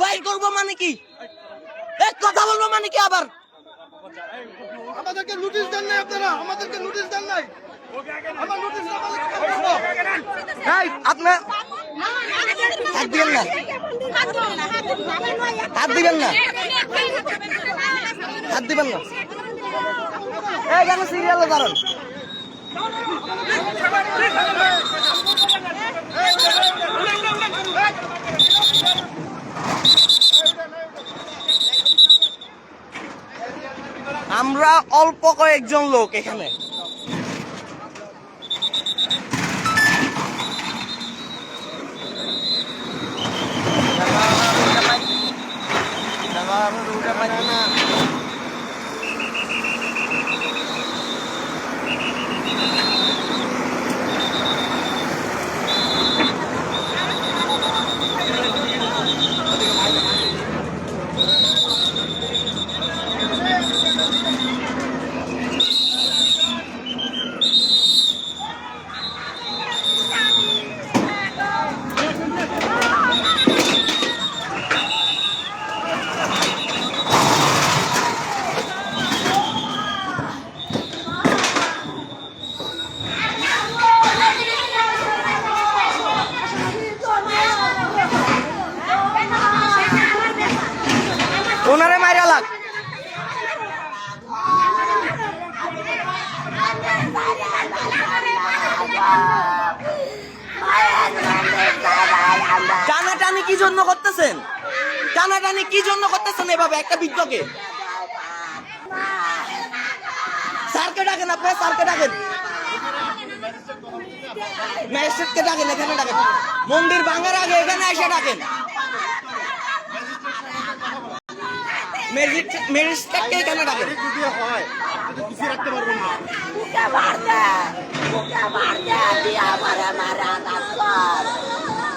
বাইর করব মানে কি এ কথা বলব মানে কি আবার আমাদেরকে নোটিশ দেন নাই আপনারা আমাদেরকে নোটিশ দেন নাই আমার নোটিশ না আপনার হাত দিবেন না হাত দিবেন না হাত দিবেন না এই কেন সিরিয়ালে দাঁড়ান আমরা অল্প কয়েকজন লোক এখানে ওনারে মাইরা লাগ টানাটানি কি জন্য করতেছেন? টানাটানি কি জন্য করতেছেন এভাবে একটা বৃদ্ধকে স্যারকে ডাকেন আপনার স্যারকে ডাকেন। ম্যাজিস্ট্রেটকে ডাকেন এখানে ডাকেন। মন্দির ভাঙার আগে এখানে এসে ডাকেন। ম্যাজিস্ট্রেট ম্যাজিস্ট্রেটকে এখানে ডাকেন। যদি হয় আপনি রাখতে পারবেন না.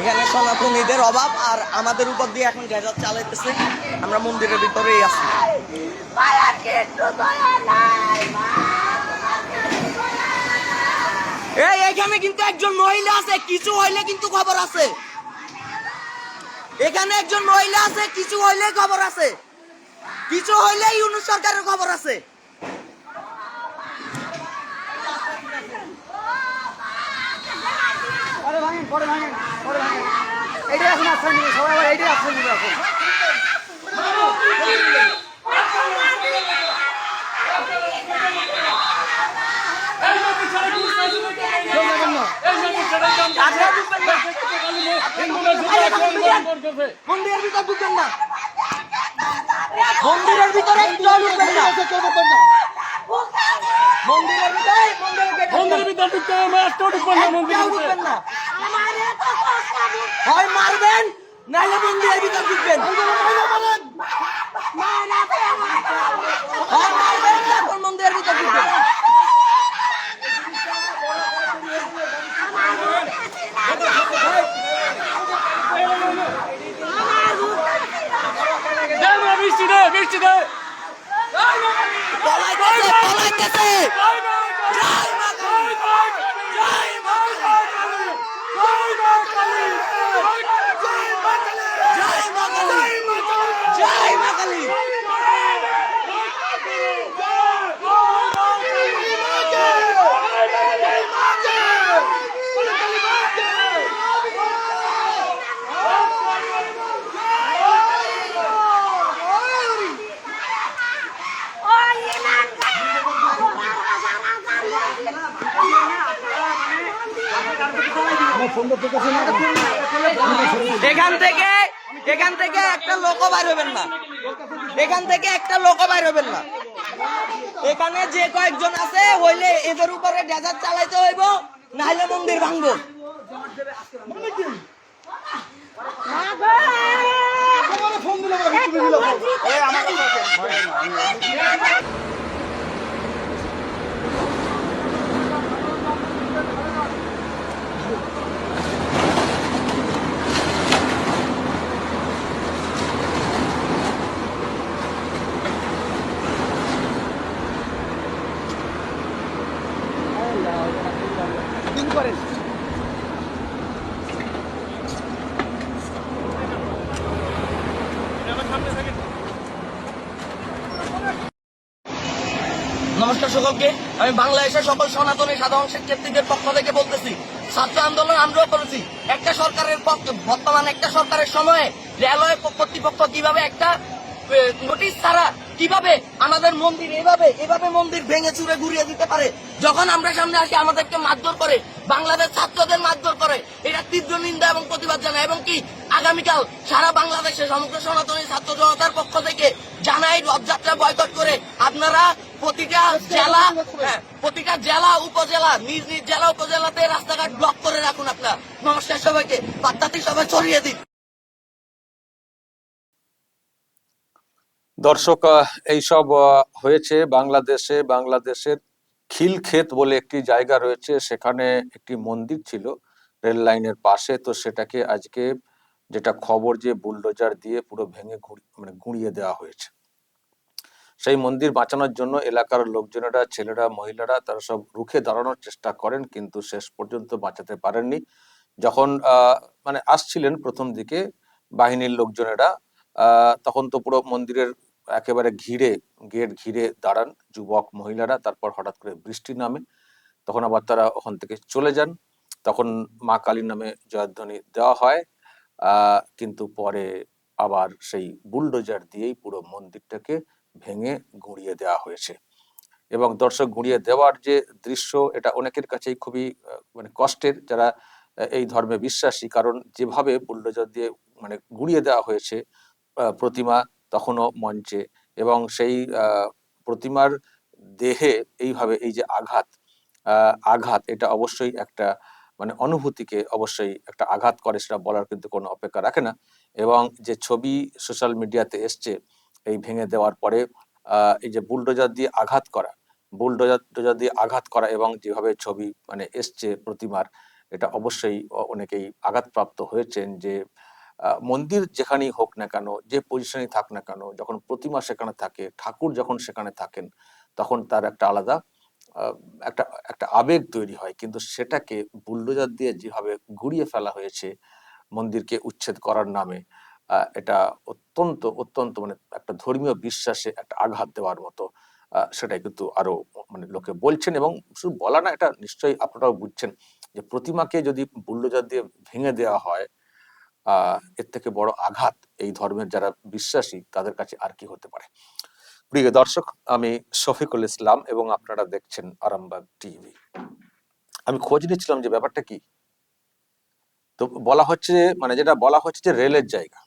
এখানে সনাতনীদের অভাব আর আমাদের উপর দিয়ে এখন গ্যাজার চালাইতেছে। আমরা মন্দিরের ভিতরেই আছি। এই, এখানে কিন্তু একজন মহিলা আছে, কিছু হইলে কিন্তু খবর আছে। এখানে একজন মহিলা আছে, কিছু হইলে খবর আছে। কিছু হইলে ইউনুস সরকারের খবর আছে। পরে ভাঙেন পরে ভাঙেন। এইটাই এখন আশ্রয় নিবে সবাই আবার এইটাই আশ্রয় নিবে এখন। মন্দিরের ভিতর ঢুকবেন না মন্দিরের ভিতরে ঢুকবেন না। মন্দিরের ভিতরে মন্দিরের ভিতরে ঢুকতে হবে ঢুকবেন না মন্দিরের কেউ ভিতরে ঢুকবেন না হয় মারবেন নাইলে মন্দিরের ভিতর ঢুকবেন। হয় মারবেন ভিতর ঢুকবেন। দে মা বৃষ্টি এখান থেকে এখান থেকে একটা লোকও বাইর হবেন না। এখান থেকে একটা লোকও বাইর হবেন না। এখানে যে কয়েকজন আছে হইলে এদের উপরে ডেজার্ট চালাইতে হইব নাহলে মন্দির ভাঙবো। আমারে ফোন দিলে নমস্কার সকলকে। আমি বাংলাদেশের সকল সনাতনী সাধারণ শিক্ষার্থীদের পক্ষ থেকে বলতেছি, ছাত্র আন্দোলন আমরাও করেছি। একটা সরকারের পক্ষ, বর্তমান একটা সরকারের সময়ে রেলওয়ে কর্তৃপক্ষ কীভাবে একটা নোটিশ ছাড়া কীভাবে আমাদের মন্দির এভাবে এভাবে মন্দির ভেঙে চুরে ঘুরিয়ে দিতে পারে? যখন আমরা সামনে আসি আমাদেরকে মারধর করে বাংলাদেশ ছাত্রদের মারধর করে। এটা তীব্র নিন্দা এবং প্রতিবাদ জানায়। এবং কি? আগামীকাল সারা বাংলাদেশে সমগ্র সনাতনী ছাত্র জনতার পক্ষ থেকে জানাই রথযাত্রা বয়কট করে আপনারা প্রতিটা জেলা হ্যাঁ, প্রতিটা জেলা উপজেলা নিজ নিজ জেলা উপজেলাতে রাস্তাঘাট ব্লক করে রাখুন আপনার। নমস্কার সবাইকে। বার্তাটি সবাই ছড়িয়ে দিন। দর্শক এইসব হয়েছে বাংলাদেশে। বাংলাদেশের খিলক্ষেত বলে একটি জায়গা রয়েছে। সেখানে একটি মন্দির ছিল রেল লাইনের পাশে। তো সেটাকে আজকে যেটা খবর যে বুলডোজার দিয়ে পুরো ভেঙে মানে গুঁড়িয়ে দেওয়া হয়েছে। সেই মন্দির বাঁচানোর জন্য এলাকার লোকজনেরা, ছেলেরা, মহিলারা, তারা সব রুখে দাঁড়ানোর চেষ্টা করেন, কিন্তু শেষ পর্যন্ত বাঁচাতে পারেননি। যখন মানে আসছিলেন প্রথম দিকে বাহিনীর লোকজনেরা তখন তো পুরো মন্দিরের একেবারে ঘিরে, গেট ঘিরে দাঁড়ান যুবক মহিলারা। তারপর হঠাৎ করে বৃষ্টি নামে। তখন আবার তারা ওখান থেকে চলে যান। তখন মা কালীর নামে জয়ধ্বনি দেওয়া হয়। কিন্তু পরে আবার সেই বুলডোজার দিয়েই পুরো মন্দিরটাকে ভেঙে গুঁড়িয়ে দেওয়া হয়েছে। এবং দর্শক, গুঁড়িয়ে দেওয়ার যে দৃশ্য, এটা অনেকের কাছেই খুবই মানে কষ্টের। যারা এই ধর্মে বিশ্বাসী, কারণ যেভাবে বুলডোজার দিয়ে মানে গুঁড়িয়ে দেওয়া হয়েছে প্রতিমা তখনও মঞ্চে এবং সেই প্রতিমার দেহে এইভাবে এই যে আঘাত আঘাত এটা অবশ্যই একটা মানে অনুভূতিকে অবশ্যই একটা আঘাত করে সেটা বলার কিন্তু কোনো অপেক্ষা রাখে না এবং যে ছবি সোশ্যাল মিডিয়াতে এসছে এই ভেঙে দেওয়ার পরে এই যে বুলডোজার দিয়ে আঘাত করা, বুলডোজার, ডোজার দিয়ে আঘাত করা এবং যেভাবে ছবি মানে এসছে প্রতিমার, এটা অবশ্যই অনেকেই আঘাতপ্রাপ্ত হয়েছেন যে মন্দির যেখানেই হোক না কেন, যে পজিশনেই থাক না কেন, যখন প্রতিমা সেখানে থাকে, ঠাকুর যখন সেখানে থাকেন, তখন তার একটা আলাদা একটা একটা আবেগ তৈরি হয়। কিন্তু সেটাকে বুলডোজার দিয়ে যেভাবে গুড়িয়ে ফেলা হয়েছে, মন্দিরকে উচ্ছেদ করার নামে এটা অত্যন্ত অত্যন্ত মানে একটা ধর্মীয় বিশ্বাসে একটা আঘাত দেওয়ার মতো সেটাই কিন্তু আরও মানে লোকে বলছেন এবং শুধু বলা না, এটা নিশ্চয়ই আপনারাও বুঝছেন যে প্রতিমাকে যদি বুলডোজার দিয়ে ভেঙে দেওয়া হয় এর থেকে বড় আঘাত এই ধর্মের যারা বিশ্বাসী, তাদের কাছে আর কি হতে পারে? প্রিয় দর্শক, আমি শফিকুল ইসলাম এবং আপনারা দেখছেন আরামবাগ টিভি। আমি খোঁজ নিচ্ছিলাম যে ব্যাপারটা কি? তো বলা হচ্ছে মানে যেটা বলা হচ্ছে যে রেলের জায়গা।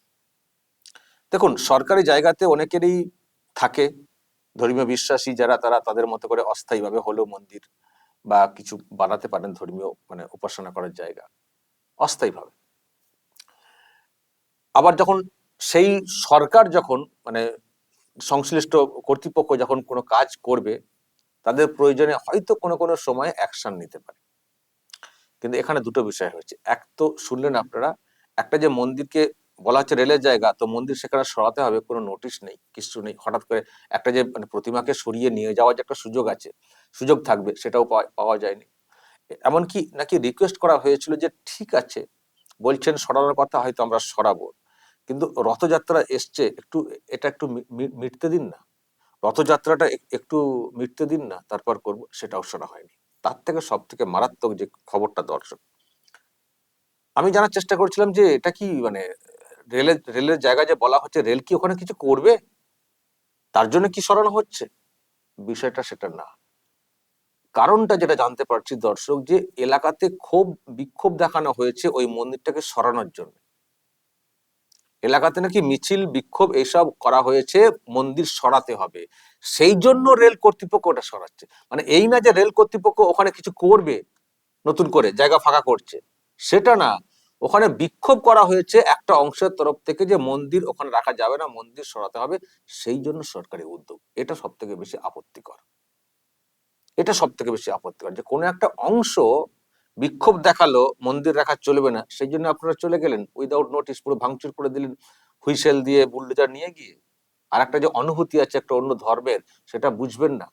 দেখুন, সরকারি জায়গাতে অনেকেরই থাকে, ধর্মীয় বিশ্বাসী যারা, তারা তাদের মতো করে অস্থায়ীভাবে হলেও মন্দির বা কিছু বানাতে পারেন ধর্মীয় মানে উপাসনা করার জায়গা। অস্থায়ীভাবে। আবার যখন সেই সরকার যখন মানে সংশ্লিষ্ট কর্তৃপক্ষ যখন কোনো কাজ করবে, তাদের প্রয়োজনে হয়তো কোনো কোনো সময় অ্যাকশন নিতে পারে। কিন্তু এখানে দুটো বিষয় হয়েছে। এক তো শুনলেন আপনারা, একটা যে মন্দিরকে বলা হচ্ছে রেলের জায়গা, তো মন্দির সেখানে সরাতে হবে, কোনো নোটিশ নেই, কিছু নেই। হঠাৎ করে একটা যে মানে প্রতিমাকে সরিয়ে নিয়ে যাওয়ার যে একটা সুযোগ আছে, সুযোগ থাকবে, সেটাও পাওয়া- যায়নি। এমনকি নাকি রিকোয়েস্ট করা হয়েছিল যে ঠিক আছে, বলছেন সরানোর কথা হয়তো আমরা সরাবো। কিন্তু রথযাত্রা এসছে, একটু এটা একটু মিটতে দিন না। রথযাত্রাটা একটু মিটতে দিন না, তারপর করব, সেটাও শোনা হয়নি। তার থেকে সব থেকে মারাত্মক যে খবরটা দর্শক। আমি জানার চেষ্টা করছিলাম যে, এটা কি মানে রেলের রেলের জায়গা যে বলা হচ্ছে, রেল কি ওখানে কিছু করবে? তার জন্য কি সরানো হচ্ছে? বিষয়টা সেটা না। কারণটা যেটা জানতে পারছি দর্শক, যে এলাকাতে ক্ষোভ, বিক্ষোভ দেখানো হয়েছে ওই মন্দিরটাকে সরানোর জন্য। এলাকাতে নাকি মিছিল, বিক্ষোভ এইসব করা হয়েছে, মন্দির সরাতে হবে। সেই জন্য রেল কর্তৃপক্ষ ওটা সরাচ্ছে। মানে এই না যে রেল কর্তৃপক্ষ ওখানে কিছু করবে, নতুন করে, জায়গা ফাঁকা করছে, সেটা না। ওখানে বিক্ষোভ করা হয়েছে একটা অংশের তরফ থেকে যে মন্দির ওখানে রাখা যাবে না, মন্দির সরাতে হবে, সেই জন্য সরকারি উদ্যোগ। এটা সব থেকে বেশি আপত্তিকর। এটা সব থেকে বেশি আপত্তিকর যে কোনো একটা অংশ বিক্ষোভ দেখাল, মন্দির রাখা চলবে না, সেই জন্য আপনারা চলে গেলেন উইদাউট নোটিস পুরো ভাঙচুর করে দিলেন, হুইসেল দিয়ে বুলডোজার নিয়ে গিয়ে। আর একটা যে অনুভূতি আছে একটা অন্য ধর্মের, সেটা বুঝবেন না।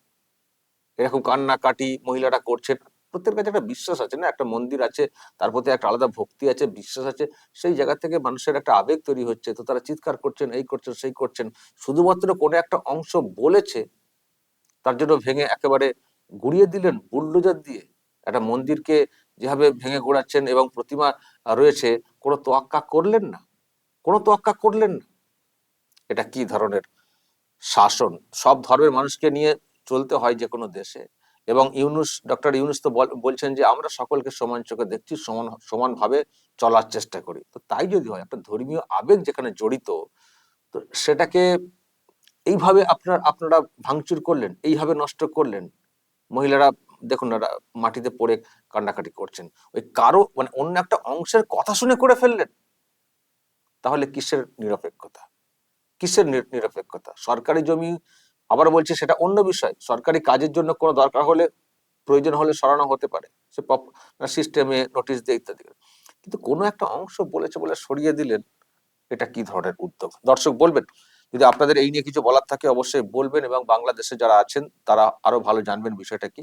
এরকম কান্নাকাটি মহিলারা করছেন, প্রত্যেকের কাছে একটা বিশ্বাস আছে না, একটা মন্দির আছে, তার প্রতি একটা আলাদা ভক্তি আছে, বিশ্বাস আছে, সেই জায়গা থেকে মানুষের একটা আবেগ তৈরি হচ্ছে, তো তারা চিৎকার করছেন, এই করছেন, সেই করছেন, শুধুমাত্র কোনো একটা অংশ বলেছে, তার জন্য ভেঙে একেবারে গুড়িয়ে দিলেন বুলডোজার দিয়ে। একটা মন্দিরকে যেভাবে ভেঙে গোড়াচ্ছেন এবং প্রতিমা রয়েছে, কোনো তোয়াক্কা করলেন না? কোনো তোয়াক্কা করলেন না? এটা কি ধরনের শাসন? সব ধর্মের মানুষকে নিয়ে চলতে হয় যে কোনো দেশে। এবং ইউনুস, ডক্টর ইউনুস তো বল- বলছেন যে, আমরা সকলকে সমান চোখে দেখছি, সমান, সমানভাবে চলার চেষ্টা করি। তো তাই যদি হয়, একটা ধর্মীয় আবেগ যেখানে জড়িত, তো সেটাকে এইভাবে আপনার, আপনারা ভাঙচুর করলেন, এইভাবে নষ্ট করলেন, মহিলারা দেখুন মাটিতে পড়ে কান্নাকাটি করছেন। ওই কারও মানে অন্য একটা অংশের কথা শুনে করে ফেললেন, তাহলে কিসের নিরপেক্ষতা? কিসের নিরপেক্ষতা? সরকারি জমি, আবার বলছি সেটা অন্য বিষয়। সরকারি কাজের জন্য কোনো দরকার হলে, প্রয়োজন হলে সরানো হতে পারে। সে সিস্টেমে নোটিশ দিয়ে ইত্যাদি কিন্তু কোনো একটা অংশ বলেছে বলে সরিয়ে দিলেন, এটা কি ধরনের উদ্যোগ? দর্শক বলবেন, যদি আপনাদের এই নিয়ে কিছু বলার থাকে অবশ্যই বলবেন এবং বাংলাদেশে যারা আছেন, তারা আরও ভালো জানবেন বিষয়টা কি।